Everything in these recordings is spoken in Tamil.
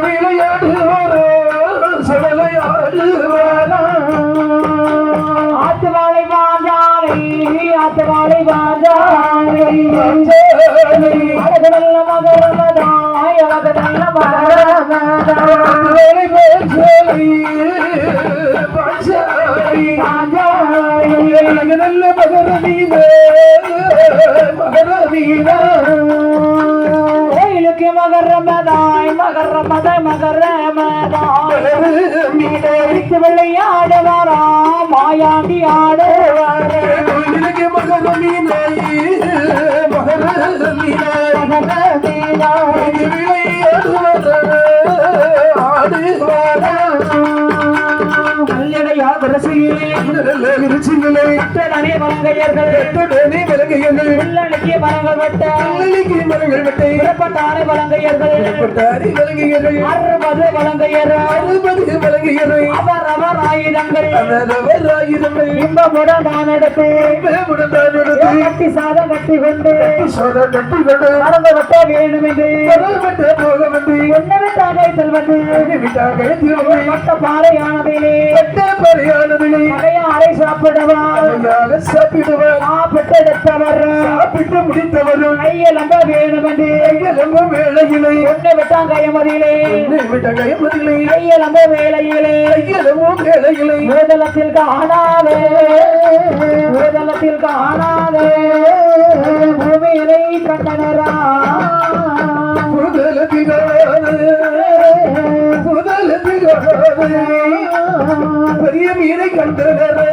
மீனு நல்ல மகரமதாய் அழகு நல்ல மகரமதாய் நல்ல மகரவீன மகரவீன கோயிலுக்கு மகரமதாய் மகரமதாய் மகரமதாய் அடித்து விளையாடுவாரா மாயாண்டி ஆடுவாரே கல்யாணையா பிரசியிலே வழங்கையர்கள் உள்ளடக்கிய மரங்கள் வெட்ட. புறப்பட்டாரை வழங்கையர்கள். அறுபது வழங்கையர்கள். அவர் அவர் ஆயுதங்கள். இன்பமுடன் நான் எடுத்து கட்டி சாதம் கட்டி கொண்டு மறந்து விட்ட வேண்டும் என்று என்ன விட்டாக செல்வது. மட்ட பாறையானதிலே. மலையாரை சாப்பிடவா சாப்பிடுவார். சாப்பிட்டெடுத்தவர் சாப்பிட்டு முடித்தவரும் கையலம்ப வேண்டும் என்று கையெல்லாம் வேலையிலே ஒண்ணு விட்டாங்க கையமதியிலே விட்ட கையமதிலே கையலம்ப வேலையிலே கையெல்லாம் வேலையிலே பூதலத்தில் காணாதே. பூதலத்தில் காணாதே. பூமியிலை கண்டனரா பெரிய மீனை கண்டனரோ.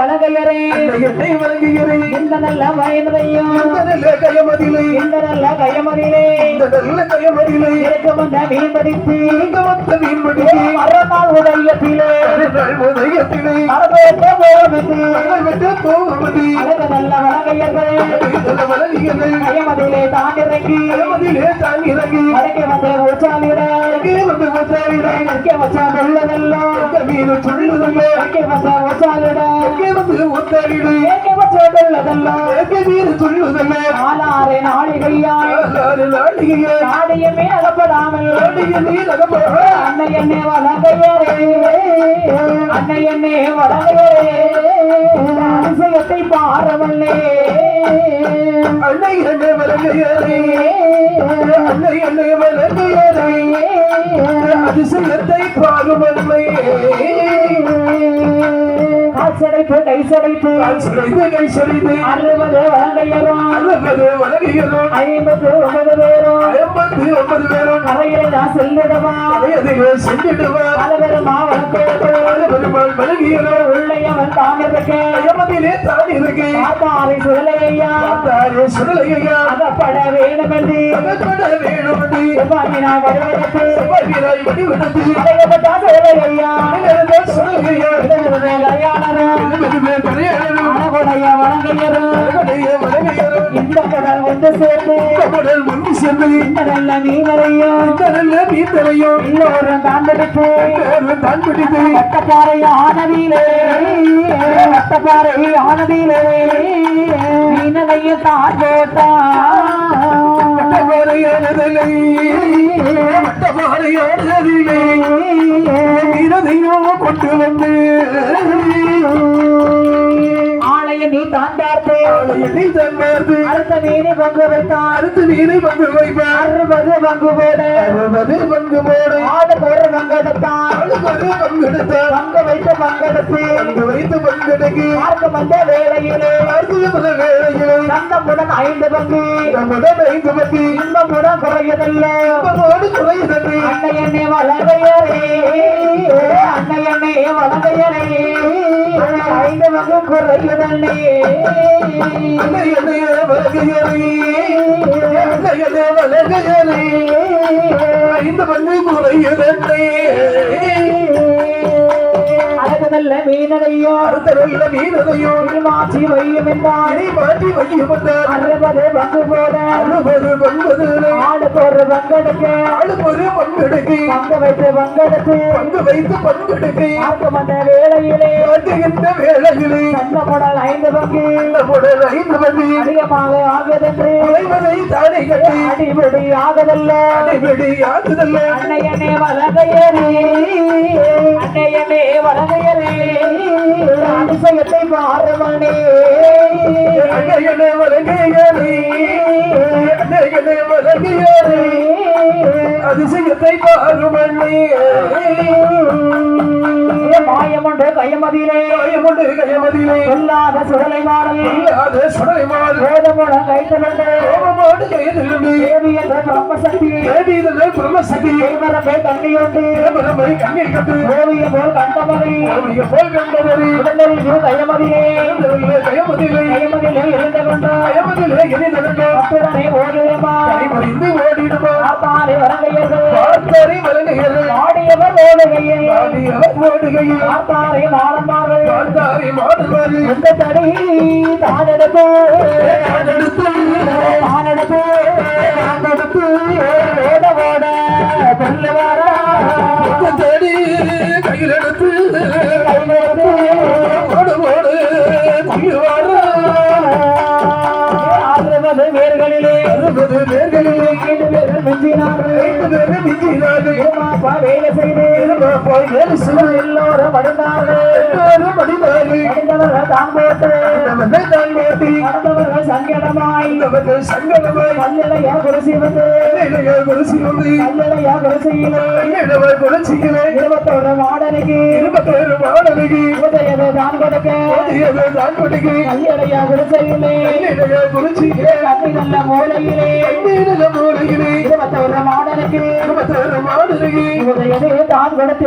வளகையரே என்னை வழங்குகிறேன். இந்த நல்ல வயதையும் இந்த நல்ல கையமதிலே. இந்த நல்ல கையமதியிலே இந்த நல்ல கையமதிலே. இருக்க வந்த மீன் படித்து இங்க வந்த மீன்பிடிக்கு மறுநாள் உதயத்திலே நாள் உதயத்திலே. மரபேற்ற போவது விட்டு போவது அழகு நல்ல வளகையர்கள் நல்ல வழங்குகிறேன் கையமதியிலே தான் இறங்கி. கையமதிலே தான் இறங்கி. வடக்கே வந்த உச்சாலிட அங்கே வந்து உத்தாரினாய் வடக்கே வச்சா வெள்ளதெல்லாம் மீன் சொல்லுதல்ல வடக்கே வந்த உச்சாலிட அங்கே வந்து மீன் சொல்லுதல்ல? ஆளாரே நாளிகையாய். நாலு நாளிகையே. நாடிய மீன் அகப்படாமல். நீர் அகப்பட அன்னை என்னே வளங்கையரே. அன்னை என்னே வளங்கையரே. அதிசயத்தை பாரவல்லே அன்னை என்னை வழங்குகிறே அன்னை என்னை அதிசயத்தை பாருமன்மை காசடைப்பு கைசடைப்பு சொல்லிது கை சொல்லிது அறுபது வளங்கையரும் அறுபது வழங்குகிறோம் ஐம்பது ஒன்பது பேரும் ஐம்பத்தி ஒன்பது பேரும் கரையில நான் செல்லிடவா? பலபெருமா வளர்க்கேட்டு பெருமாள் வழங்குகிறோம் உள்ளையவன் தாமிருக்க ஐம்பதிலே தான் இருக்கு. காத்தாரை சுழலையா? தாரே சுடலையா அகப்பட வேண்டுமென்று அகப்பட வேணும் செவ்வாயினா வருவதற்கு செவ்வாய்க்கிழமை வழிவிடுத்து அடையப்பட்டா சுழலையா? சுடலையா அழகுடைய வழங்கையரும் வழங்குகிறோம். இந்த கடல் வந்து சேர்ந்து. கடல் முன்பு சென்று இந்த நல்ல எல்லோரும் தாண்டெடுத்து தான் பிடித்து வட்டப்பாறை ஆனதிலே வட்டப்பாறை ஆனதிலே வட்டமாறையானதில்லை வட்டமாறையானதில்லை மீனதையோ கொண்டு வந்து நீ தான் பார்த்து. அடுத்த மீனை பங்கு வைத்தான். அடுத்து மீனை பங்கு வைப்பார் அறுபது பங்கு போட. அறுபது பங்கு போட. ஆடு ஒரு பங்கெடுத்தான். அறுபது பங்கெடுத்தார் பங்கு வைத்து பங்கெடுத்து. பங்கு வைத்து பங்கெடுக்கு. பார்க்க வந்த வேளையிலே. சந்தமுடன் ஐந்து பங்கு. நம்முடன் ஐந்து பங்கு. இன்பமுடன் குறையதில்லை. இன்பமோடு குறையுதன்று அன்னை என்னை வளர்கையரே அன்னை என்னை வளர்கையரே ஐந்து பங்கு குறையுதல்லே ஐந்து பங்கு குறையுதன்றே அழகு அடுத்ததல்ல மீனதையோ அடுத்ததல்ல மீனதையோ மாற்றி வையும் என்றால் இனி மாற்றி வைக்கப்பட்டார் அறுபது பங்கு போட அறுபது பண்பது ஆளுக்கு ஒரு பங்கெடுக்க ஆளுமொரு பங்கெடுக்கு. பங்கு வைத்து பங்கெடுத்து பங்கு வைத்து பங்கெடுக்கு. மாற்றுகின்ற வேளையிலே. சந்த முடல் ஐந்து பங்கு. நம்முடைய ஐந்து அதிகமாக ஆகுதென்று. கட்டி அடிபடி ஆகுதல்ல. அடிபடி ஆகுதல்ல அன்னையனே அன்னையனே அதிசயத்தை பாரவனே அன்னையனே வழங்கியரே அன்னையனே வழங்கியரே அதிசயத்தை பாருமண்ணே மாயமுண்டு கையமதியிலே. காயமுண்டு கையமதியிலே. சொல்லாத சுடலை மாறல் இல்லாத சுடலைமாறு வேதமுட கைத்தலண்டு கோபமாடு கைதிலிருந்து தேவி என்ற பிரம்மசக்தி. தேவீதனை பிரம்மசக்தி. தேவரமே தண்ணியோண்டு தேவரமை கண்ணை கண்டு. ஓவிய போல் கண்டமதி அவருடைய போல் கண்டவரே உடலில் இரு கையமதியே கயமதிலே கையமதியிலே இருந்து கொண்டு அத்துடனே ஓடுமா கைமறிந்து ஓடிடுமா ஆத்தாரை வரங்கையர்கள் பார்த்தரை வழங்குகிறது ஆடியவர் ஓடுகையில். ஆடியவர் ஓடுகையில். ஆத்தாரை மாறந்தார்கள் பார்த்தாரை மாடுவாரு எந்த தடி தானெடுத்து? அறுபது வேர்களிலே அறுபது பேர்களிலே ஐந்து பேர்கள் மிஞ்சினார்கள். ஐந்து பேர்கள் மிஞ்சினார்கள். திருமாப்பா வேலை செய்து போய் வேலை செய்து எல்லோரும் மடிந்தார்கள் எல்லாரும் மடிந்தார்கள் மடிந்தவர்கள் தான் போட்டு அவனை தான் மாட்டி நடந்தவர்கள் சங்கடமாய். அவர்கள் சங்கடமாய். கல்லிலையா குருசி வந்து கண்ணிலையா குருசி வந்து கல்லிலையா குருசியிலே கண்ணிடவை குருசிகளே இருபத்தோரு மாடனுக்கு. இருபத்தேழு மாணவிக்கு உதயது தான் கொடுக்க. புதியது தான் கொடுக்கு. கண்ணிலையா குருசிகளே கண்ணி நல்ல மூலையிலே. கண்ணீரில மூலையிலே இருபத்தோரு மாடனுக்கு இருபத்தேழு மாணவிக்கு உதயது தான் கொடுத்து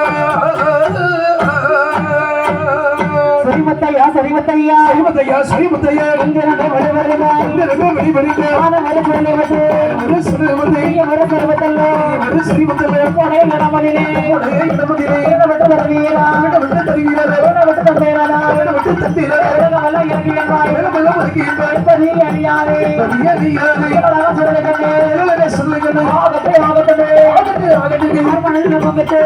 சரிமத்தையா சரிமத்தையா சரிமுத்தையா சரிமுத்தையா ஆன மறு சொல்லி வந்து சரிமுத்தை பெரிய மறு சரிமுத்தையா கொடை நடமதிலே விட்டு விட்டு விட்டு விட்டு ஆகட்டமே ஆகட்டு ஆகட்டு மனதில் பங்கிட்டு